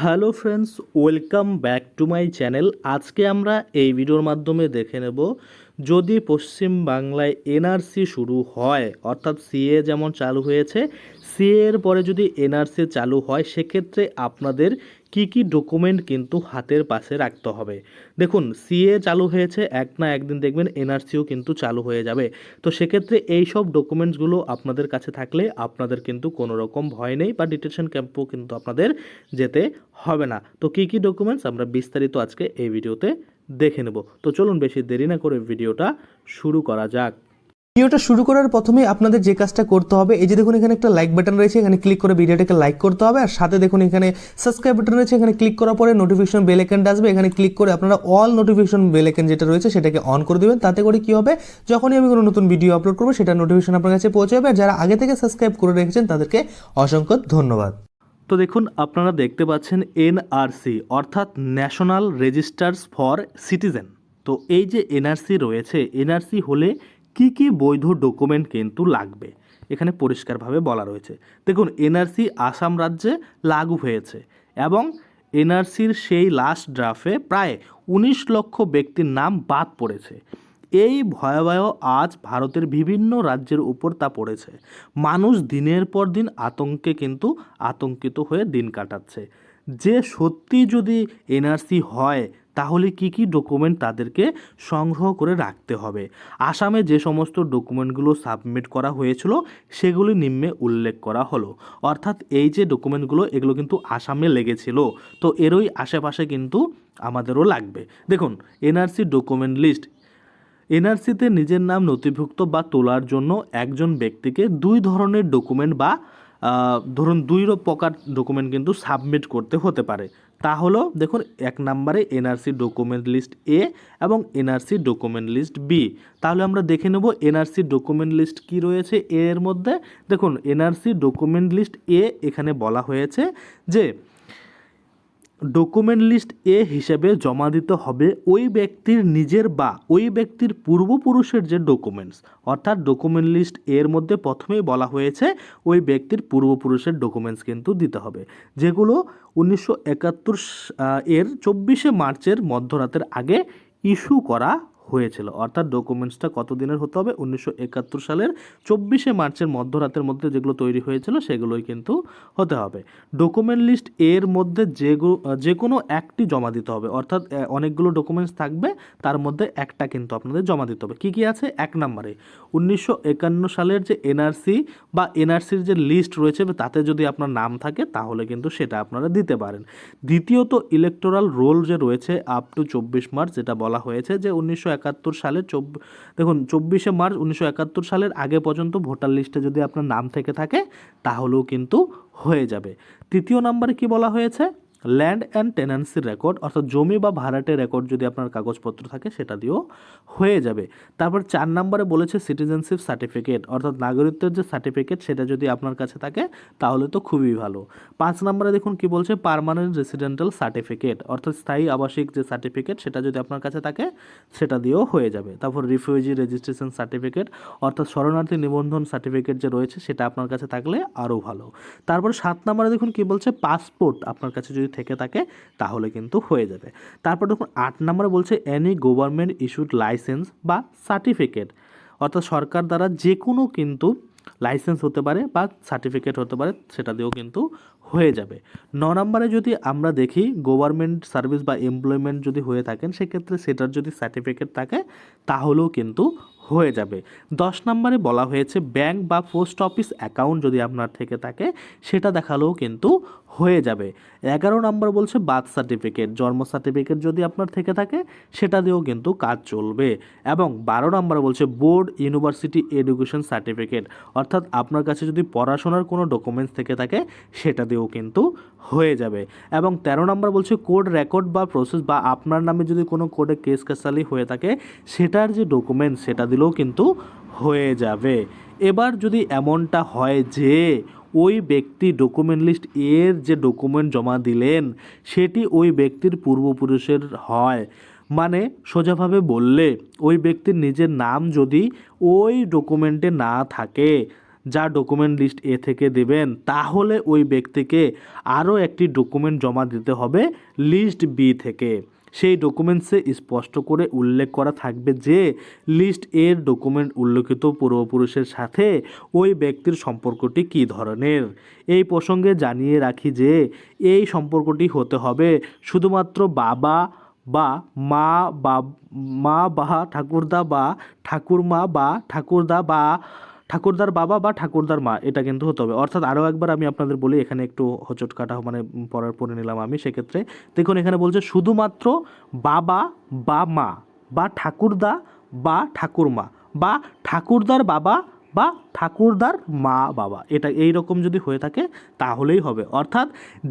Hello friends, welcome back to my channel. আজকে আমরা এই ভিডিওর মাধ্যমে দেখে নেব, যদি পশ্চিম বাংলায় এনআরসি শুরু হয়, অর্থাৎ সিএ যেমন চালু হয়েছে, সিএ এর পরে যদি এনআরসি চালু হয়, সেক্ষেত্রে আপনাদের কি কি ডকুমেন্ট কিন্তু হাতের পাশে রাখতে হবে। দেখুন সিএ চালু হয়েছে, এক না একদিন দেখবেন এনআরসিও কিন্তু চালু হয়ে যাবে। তো সেক্ষেত্রে এই সব ডকুমেন্টসগুলো আপনাদের কাছে থাকলে আপনাদের কিন্তু কোনো রকম ভয় নেই বা ডিটেনশন ক্যাম্পও কিন্তু আপনাদের যেতে হবে না। তো কী কী ডকুমেন্টস আমরা বিস্তারিত আজকে এই ভিডিওতে দেখে নেব। তো চলুন বেশি দেরি না করে ভিডিওটা শুরু করা যাক। ভিডিওটা শুরু করার প্রথমে আপনাদের যে কাজটা করতে হবে, এই যে দেখুন এখানে একটা লাইক বাটন রয়েছে, এখানে ক্লিক করে ভিডিওটাকে লাইক করতে হবে, আর সাথে দেখুন এখানে সাবস্ক্রাইব বাটন রয়েছে, এখানে ক্লিক করার পরে নোটিফিকেশন বেল আইকনটা আসবে, এখানে ক্লিক করে আপনারা অল নোটিফিকেশন বেল আইকন যেটা রয়েছে সেটাকে অন করে দেবেন, তাতে করে কি হবে, যখনই আমি কোনো নতুন ভিডিও আপলোড করব সেটা নোটিফিকেশন আপনার কাছে পৌঁছে যাবে, আর যারা আগে থেকে সাবস্ক্রাইব করে রেখেছেন তাদেরকে অসংখ্য ধন্যবাদ। তো দেখুন, আপনারা দেখতে পাচ্ছেন এনআরসি অর্থাৎ ন্যাশনাল রেজিস্টার্স ফর সিটিজেন তো এই যে এনআরসি রয়েছে এনআরসি হলে কি কি বৈধ ডকুমেন্ট কিন্তু লাগবে? এখানে পরিষ্কারভাবে বলা রয়েছে। দেখুন এনআরসি আসাম রাজ্যে লাগু হয়েছে এবং এনআরসির সেই লাস্ট ড্রাফে প্রায় উনিশ লক্ষ ব্যক্তির নাম বাদ পড়েছে। এই ভয়াবহ আজ ভারতের বিভিন্ন রাজ্যের উপর তা পড়েছে। মানুষ দিনের পর দিন আতঙ্কে কিন্তু আতঙ্কিত হয়ে দিন কাটাচ্ছে। যে সত্যি যদি এনআরসি হয়, তাহলে কি কি ডকুমেন্ট তাদেরকে সংগ্রহ করে রাখতে হবে? আসামে যে সমস্ত ডকুমেন্টগুলো সাবমিট করা হয়েছিল, সেগুলি নিম্নে উল্লেখ করা হলো। অর্থাৎ এই যে ডকুমেন্টগুলো এগুলো কিন্তু আসামে লেগেছিল। তো এরই আশেপাশে কিন্তু আমাদেরও লাগবে। দেখুন, এনআরসি ডকুমেন্ট লিস্ট এনআরসিতে নিজের নাম নথিভুক্ত বা তোলার জন্য একজন ব্যক্তিকে দুই ধরনের ডকুমেন্ট বা ধরুন দুই প্রকার ডকুমেন্ট কিন্তু সাবমিট করতে হতে পারে। তা হলো, দেখুন, এক নম্বরে এনআরসি ডকুমেন্ট লিস্ট এ এবং এনআরসি ডকুমেন্ট লিস্ট বি তাহলে আমরা দেখে নেব এনআরসি ডকুমেন্ট লিস্ট কি রয়েছে এ এর মধ্যে। দেখুন এনআরসি ডকুমেন্ট লিস্ট এ এখানে বলা হয়েছে যে ডকুমেন্ট লিস্ট এ হিসেবে জমা দিতে হবে ওই ব্যক্তির নিজের বা ওই ব্যক্তির পূর্বপুরুষের যে ডকুমেন্টস অর্থাৎ ডকুমেন্ট লিস্ট এর মধ্যে প্রথমেই বলা হয়েছে ওই ব্যক্তির পূর্বপুরুষের ডকুমেন্টস কিন্তু দিতে হবে। যেগুলো উনিশশো একাত্তর এর চব্বিশে মার্চের মধ্যরাতের আগে ইস্যু করা হয়েছিল। অর্থাৎ ডকুমেন্টসটা কত দিনের হতে হবে? উনিশশো একাত্তর সালের চব্বিশে মার্চের মধ্যরাতের মধ্যে যেগুলো তৈরি হয়েছিল, সেগুলোই কিন্তু হতে হবে। ডকুমেন্ট লিস্ট এর মধ্যে যেগুলো যে কোনো একটি জমা দিতে হবে। অর্থাৎ অনেকগুলো ডকুমেন্টস থাকবে, তার মধ্যে একটা কিন্তু আপনাদের জমা দিতে হবে। কী কী আছে? এক নম্বরে, উনিশশো একান্ন সালের যে এনআরসি বা এনআরসির যে লিস্ট রয়েছে, তাতে যদি আপনার নাম থাকে, তাহলে কিন্তু সেটা আপনারা দিতে পারেন। দ্বিতীয়ত ইলেকটোরাল রোল যে রয়েছে আপ টু চব্বিশ মার্চ, যেটা বলা হয়েছে যে উনিশশো একাত্তর সালে চব দেখুন, চব্বিশে মার্চ উনিশশো একাত্তর সালের আগে পর্যন্ত ভোটার লিস্টে যদি আপনার নাম থেকে থাকে, তাহলেও কিন্তু হয়ে যাবে। তৃতীয় নম্বরে কি বলা হয়েছে? ল্যান্ড অ্যান্ড টেন্যান্সির রেকর্ড অর্থাৎ জমি বা ভাড়াটের রেকর্ড যদি আপনার কাগজপত্র থাকে, সেটা দিয়েও হয়ে যাবে। তারপর চার নম্বরে বলেছে সিটিজেনশিপ সার্টিফিকেট অর্থাৎ নাগরিকত্বের যে সার্টিফিকেট সেটা যদি আপনার কাছে থাকে, তাহলে তো খুবই ভালো। পাঁচ নম্বরে দেখুন কি বলছে পার্মানেন্ট রেসিডেন্টাল সার্টিফিকেট অর্থাৎ স্থায়ী আবাসিক যে সার্টিফিকেট সেটা যদি আপনার কাছে থাকে, সেটা দিয়েও হয়ে যাবে। তারপর রিফিউজি রেজিস্ট্রেশন সার্টিফিকেট অর্থাৎ শরণার্থী নিবন্ধন সার্টিফিকেট যে রয়েছে, সেটা আপনার কাছে থাকলে আরও ভালো। তারপর সাত নম্বরে দেখুন কি বলছে পাসপোর্ট আপনার কাছে যদি থেকে থাকে, তাহলে কিন্তু হয়ে যাবে। তারপর দেখুন, আট নম্বরে বলছে এনি গভর্নমেন্ট ইস্যুড লাইসেন্স বা সার্টিফিকেট অর্থাৎ সরকার দ্বারা যে কোনো কিন্তু লাইসেন্স হতে পারে বা সার্টিফিকেট হতে পারে, সেটা দিয়েও কিন্তু হয়ে যাবে। ন নম্বরে যদি আমরা দেখি গভর্নমেন্ট সার্ভিস বা এমপ্লয়মেন্ট যদি হয়ে থাকেন, সেক্ষেত্রে সেটার যদি সার্টিফিকেট থাকে, তাহলেও কিন্তু হয়ে যাবে। দশ নম্বরে বলা হয়েছে, ব্যাংক বা পোস্ট অফিস অ্যাকাউন্ট যদি আপনার থেকে থাকে, সেটা দেখালেও কিন্তু হয়ে যাবে। এগারো নম্বর বলছে, বার্থ সার্টিফিকেট, জন্ম সার্টিফিকেট যদি আপনার থেকে থাকে, সেটা দিয়েও কিন্তু কাজ চলবে। এবং বারো নম্বরে বলছে, বোর্ড, ইউনিভার্সিটি এডুকেশন সার্টিফিকেট, অর্থাৎ আপনার কাছে যদি পড়াশোনার কোনো ডকুমেন্টস থেকে থাকে, সেটা দিয়েও কিন্তু হয়ে যাবে। এবং তেরো নম্বর বলছে, কোড রেকর্ড বা প্রসেস বা আপনার নামে যদি কোনো কোডে কেস কাসালি হয়ে থাকে, সেটার যে ডকুমেন্টস, সেটা দিলেও কিন্তু হয়ে যাবে। এবার যদি এমনটা হয় যে, ওই ব্যক্তি ডকুমেন্ট লিস্ট এর যে ডকুমেন্ট জমা দিলেন, সেটি ওই ব্যক্তির পূর্বপুরুষের হয়। মানে সোজাভাবে বললে, ওই ব্যক্তির নিজের নাম যদি ওই ডকুমেন্টে না থাকে, যা ডকুমেন্ট লিস্ট এ থেকে দেবেন, তাহলে ওই ব্যক্তিকে আরও একটি ডকুমেন্ট জমা দিতে হবে লিস্ট বি থেকে। সেই ডকুমেন্টসে স্পষ্ট করে উল্লেখ করা থাকবে যে লিস্ট এর ডকুমেন্ট উল্লেখিত পূর্বপুরুষের সাথে ওই ব্যক্তির সম্পর্কটি কী ধরনের। এই প্রসঙ্গে জানিয়ে রাখি যে এই সম্পর্কটি হতে হবে শুধুমাত্র বাবা বা মা বা মা বা ঠাকুরদা বা ঠাকুরমা বা ঠাকুরদা বা ঠাকুরদার বাবা বা ঠাকুরদার মা, এটা কিন্তু হতে হবে। অর্থাৎ আরও একবার আমি আপনাদের বলি, এখানে একটু হচট কাটা মানে পড়ার পরে নিলাম আমি, সেক্ষেত্রে দেখুন এখানে বলছে, শুধুমাত্র বাবা বা মা বা ঠাকুরদা বা ঠাকুরমা বা ঠাকুরদার বাবা বা ঠাকুরদার মা বাবা। এটা এই রকম যদি হয়ে থাকে, তাহলেই হবে। অর্থাৎ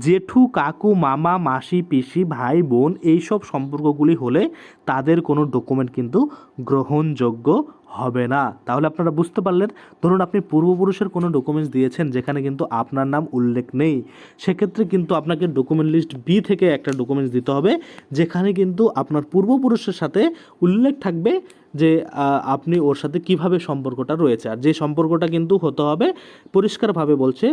জেঠু, কাকু, মামা, মাসি, পিসি, ভাই, বোন এইসব সম্পর্কগুলি হলে তাদের কোনো ডকুমেন্ট কিন্তু গ্রহণযোগ্য হবে না। তাহলে আপনারা বুঝতে পারলেন, ধরুন আপনি পূর্বপুরুষের কোনো ডকুমেন্টস দিয়েছেন যেখানে কিন্তু আপনার নাম উল্লেখ নেই, সেক্ষেত্রে কিন্তু আপনাকে ডকুমেন্ট লিস্ট বি থেকে একটা ডকুমেন্টস দিতে হবে, যেখানে কিন্তু আপনার পূর্বপুরুষের সাথে উল্লেখ থাকবে যে আপনি ওর সাথে কীভাবে সম্পর্কটা রয়েছে। আর যে সম্পর্কটা কিন্তু হতে হবে, পরিষ্কারভাবে বলছে,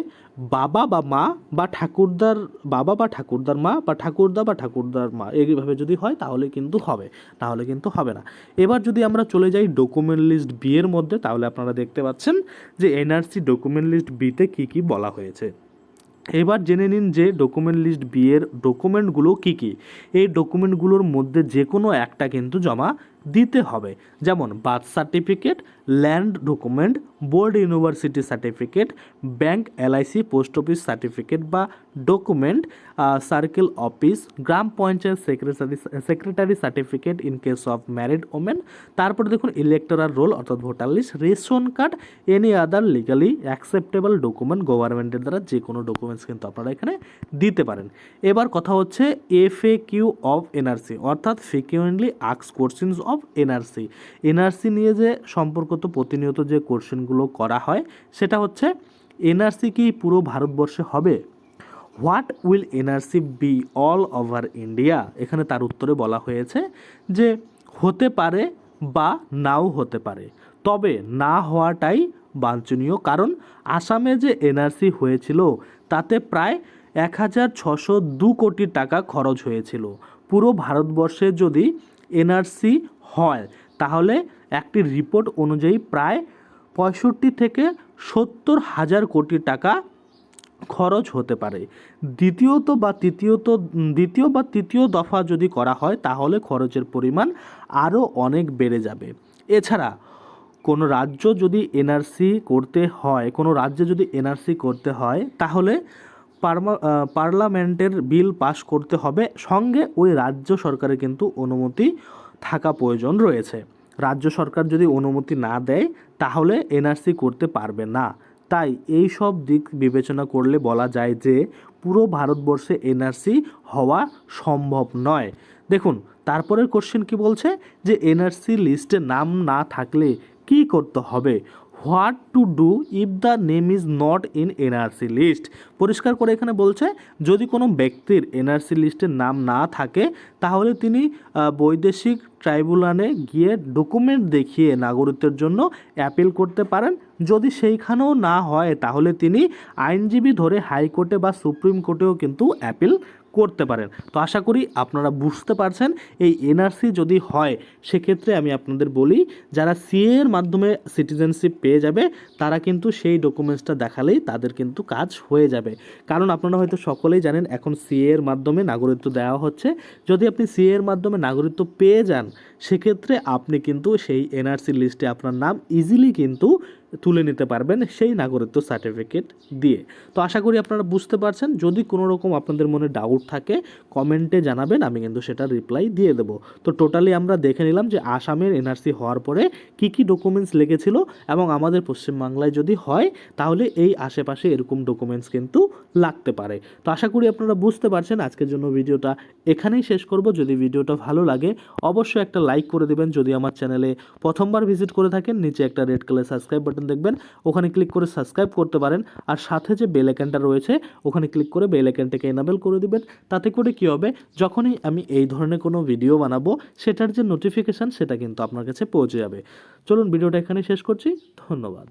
বাবা বা মা বা ঠাকুরদার, বাবা বা ঠাকুরদার মা বা ঠাকুরদা বা ঠাকুরদার মা, এইভাবে যদি হয় তাহলে কিন্তু হবে, তাহলে কিন্তু হবে না। এবার যদি আমরা চলে যাই ডকুমেন্ট লিস্ট বি এর মধ্যে, তাহলে আপনারা দেখতে পাচ্ছেন যে এনআরসি ডকুমেন্ট লিস্ট বিতে কী কী বলা হয়েছে। এবার জেনে নিন যে ডকুমেন্ট লিস্ট বি এর ডকুমেন্টগুলো কী কী? এই ডকুমেন্টগুলোর মধ্যে যে কোনো একটা কিন্তু জমা দিতে হবে। যেমন birth certificate, land document, board university certificate, bank LIC, post office certificate বা document circle office, gram panchayat secretary secretary certificate in case of married women. তারপরে দেখুন ইলেকটোরাল রোল অর্থাৎ voter list, ration card, any other legally acceptable document গভর্নমেন্টের দ্বারা যে কোনো documents কিন্তু আপনারা এখানে দিতে পারেন। এবার কথা হচ্ছে F A Q of NRC, অর্থাৎ ফ্রিকুয়েন্টলি আক্স কোশ্চিনস অফ এনআরসি এনআরসি নিয়ে যে সম্পর্কত প্রতিনিয়ত যে কোশ্চেনগুলো করা হয়, সেটা হচ্ছে এনআরসি কি পুরো ভারতবর্ষে হবে? What will NRC be all over India এখানে তার উত্তরে বলা হয়েছে যে, হতে পারে বা নাও হতে পারে। তবে না হওয়াটাই বাঞ্ছনীয় কারণ, আসামে যে এনআরসি হয়েছিল, তাতে প্রায় এক হাজার ছশো দু কোটি টাকা খরচ হয়েছিল। পুরো ভারতবর্ষে যদি এনআরসি হয়, তাহলে একটি রিপোর্ট অনুযায়ী প্রায় পঁয়ষট্টি থেকে সত্তর হাজার কোটি টাকা খরচ হতে পারে। দ্বিতীয়ত বা তৃতীয়ত, দ্বিতীয় বা তৃতীয় দফা যদি করা হয়, তাহলে খরচের পরিমাণ আরও অনেক বেড়ে যাবে। এছাড়া, কোনো রাজ্য যদি এনআরসি করতে হয়, কোনো রাজ্যে যদি এনআরসি করতে হয়, তাহলে পার্মা পার্লামেন্টের বিল পাস করতে হবে। সঙ্গে ওই রাজ্য সরকারের কিন্তু অনুমতি থাকা প্রয়োজন রয়েছে। রাজ্য সরকার যদি অনুমতি না দেয়, তাহলে এনআরসি করতে পারবে না। তাই এই সব দিক বিবেচনা করলে বলা যায় যে, পুরো ভারতবর্ষে এনআরসি হওয়া সম্ভব নয়। দেখুন, তারপরের কোশ্চেন কি বলছে? যে, এনআরসি লিস্টে নাম না থাকলে কি করতে হবে? What to do if the name is not in NRC list. পরিষ্কার করে এখানে বলছে, যদি কোনো ব্যক্তির এনআরসি লিস্টে নাম না থাকে, তাহলে তিনি বৈদেশিক ট্রাইব্যুনালে গিয়ে ডকুমেন্ট দেখিয়ে নাগরিকত্বের জন্য অ্যাপিল করতে পারেন। যদি সেইখানেও না হয়, তাহলে তিনি আইনজীবী ধরে হাইকোর্টে বা সুপ্রিম কোর্টেও কিন্তু অ্যাপিল করতে পারেন। তো আশা করি আপনারা বুঝতে পারছেন, এই এনআরসি যদি হয়, সেক্ষেত্রে আমি আপনাদের বলি, যারা সিএ এর মাধ্যমে সিটিজেনশিপ পেয়ে যাবে, তারা কিন্তু সেই ডকুমেন্টসটা দেখালেই তাদের কিন্তু কাজ হয়ে যাবে। কারণ আপনারা হয়তো সকলেই জানেন, এখন সিএ এর মাধ্যমে নাগরিকত্ব দেওয়া হচ্ছে। যদি আপনি সিএ এর মাধ্যমে নাগরিকত্ব পেয়ে যান, সেক্ষেত্রে আপনি কিন্তু সেই এনআরসি লিস্টে আপনার নাম ইজিলি কিন্তু তুলে নিতে পারবেন সেই নাগরিকত্ব সার্টিফিকেট দিয়ে। তো আশা করি আপনারা বুঝতে পারছেন। যদি কোনো রকম আপনাদের মনে ডাউট থাকে কমেন্টে জানাবেন, আমি কিন্তু সেটা রিপ্লাই দিয়ে দেবো। তো টোটালি আমরা দেখে নিলাম যে আসামের এনআরসি হওয়ার পরে কি কি ডকুমেন্টস লেগেছিল এবং আমাদের পশ্চিমবাংলায় যদি হয়, তাহলে এই আশেপাশে এরকম ডকুমেন্টস কিন্তু লাগতে পারে। তো আশা করি আপনারা বুঝতে পারছেন। আজকের জন্য ভিডিওটা এখানেই শেষ করব। যদি ভিডিওটা ভালো লাগে, অবশ্যই একটা লাইক করে দেবেন। যদি আমার চ্যানেলে প্রথমবার ভিজিট করে থাকেন, নিচে একটা রেড কালার সাবস্ক্রাইব বাটন দেখবেন, ওখানে ক্লিক করে সাবস্ক্রাইব করতে পারেন। আর সাথে যে বেল আইকনটা রয়েছে, ওখানে ক্লিক করে বেল আইকনটাকে এনাবেল করে দিবেন। তাতে করে কি হবে, যখনই আমি এই ধরনের কোনো ভিডিও বানাবো, সেটার যে নোটিফিকেশান সেটা কিন্তু আপনার কাছে পৌঁছে যাবে। চলুন ভিডিওটা এখানে শেষ করছি। ধন্যবাদ।